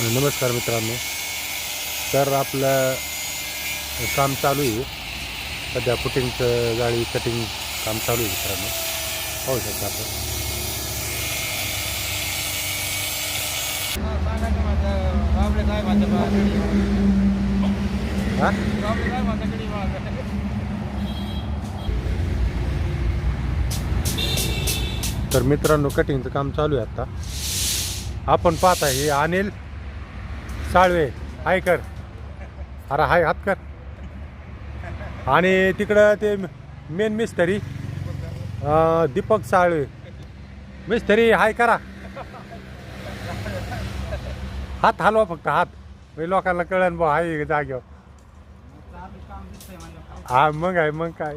नमस्कार मित्रांनो. तर आपलं काम चालू आहे. सध्या फुटिंगचं गाडी कटिंग काम चालू आहे मित्रांनो. पाहू शकता आपण. तर मित्रांनो कटिंगचं काम चालू आहे आता. आपण पाहता हे अनिल साळवे हाय कर. अरे हाय हात कर. आणि तिकडं ते मेन मिस्त्री दीपक साळवे. मिस्त्री हाय करा. हात हलवा फक्त हात. म्हणजे लोकांना कळन बा हाय जागेवर. हा मग आहे मग काय.